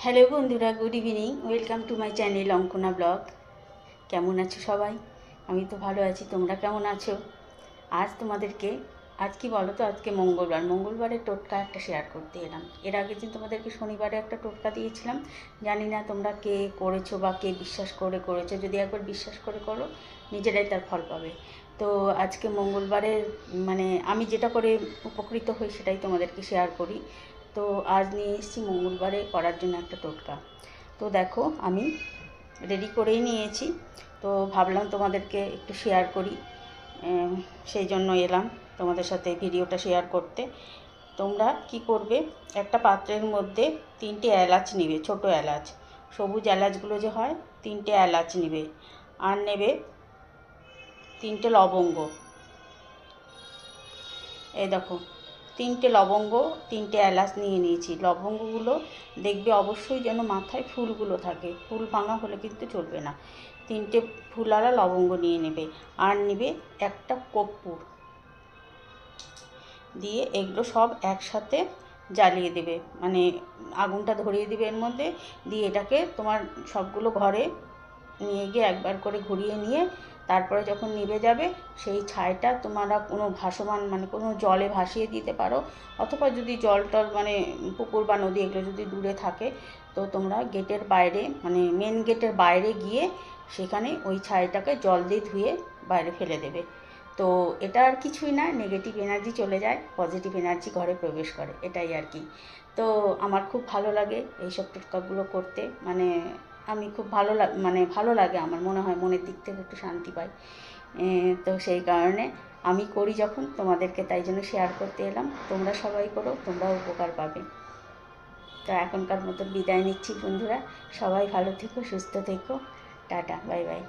Hello বন্ধুরা, good evening. Welcome to my channel Ankana blog. কেমন আছো সবাই? আমি তো ভালো আছি, তোমরা কেমন আছো? আজ তোমাদেরকে, আজ কি বলো তো আজকে মঙ্গলবার। মঙ্গলবারের টোটকা একটা শেয়ার করতে এলাম। এর আগে দিন তোমাদেরকে শনিবারে একটা টোটকা দিয়েছিলাম, জানি না তোমরা কে করেছ বা কে বিশ্বাস করে করেছ। যদি একবার বিশ্বাস করে করো, নিজেরাই তার ফল পাবে। তো আজকে মঙ্গলবারের মানে আমি যেটা করে উপকৃত হই সেটাই তোমাদেরকে শেয়ার করি। তো আজ নিয়ে এসেছি মঙ্গলবারে করার জন্য একটা টোটকা। তো দেখো, আমি রেডি করেই নিয়েছি। তো ভাবলাম তোমাদেরকে একটু শেয়ার করি। সেই জন্য এলাম তোমাদের সাথে ভিডিওটা শেয়ার করতে। তোমরা কি করবে? একটা পাত্রের মধ্যে তিনটে এলাচ নিবে, ছোট এলাচ। সবুজ এলাচগুলো যে হয়, তিনটে এলাচ নিবে। আর নেবে তিনটে লবঙ্গ। এই দেখো তিনটে লবঙ্গ, তিনটে এলাচ নিয়ে নিয়েছি। লবঙ্গগুলো দেখবে অবশ্যই যেন মাথায় ফুলগুলো থাকে। ফুল ভাঙা হলে কিন্তু চলবে না। তিনটে ফুলারা লবঙ্গ নিয়ে নেবে। আর নেবে একটা কর্পূর। দিয়ে এগুলো সব একসাথে জ্বালিয়ে দেবে। মানে আগুনটা ধরিয়ে দেবে এর মধ্যে। দিয়ে এটাকে তোমার সবগুলো ঘরে নিয়ে গিয়ে একবার করে ঘুরিয়ে নিয়ে তারপরে যখন নিভে যাবে, সেই ছাইটা তোমরা কোনো ভাসমান মানে কোনো জলে ভাসিয়ে দিতে পারো, অথবা যদি জল টল মানে পুকুর বা নদী এগুলো যদি দূরে থাকে, তো তোমরা গেটের বাইরে মানে মেন গেটের বাইরে গিয়ে সেখানে ওই ছাইটাকে জল দিয়ে ধুয়ে বাইরে ফেলে দেবে। তো এটা আর কিছুই না নেগেটিভ এনার্জি চলে যায় পজিটিভ এনার্জি ঘরে প্রবেশ করে, এটাই আর কি। তো আমার খুব ভালো লাগে এইসব টোটকাগুলো করতে মানে আমি খুব ভালো লাগ মানে ভালো লাগে আমার মনে হয়, মনের দিক থেকে একটু শান্তি পাই। তো সেই কারণে আমি করি যখন তোমাদেরকে, তাই জন্য শেয়ার করতে এলাম। তোমরা সবাই করো তোমরাও উপকার পাবে। তো এখনকার মতো বিদায় নিচ্ছি বন্ধুরা। সবাই ভালো থেকো, সুস্থ থেকো। Tata, bye bye.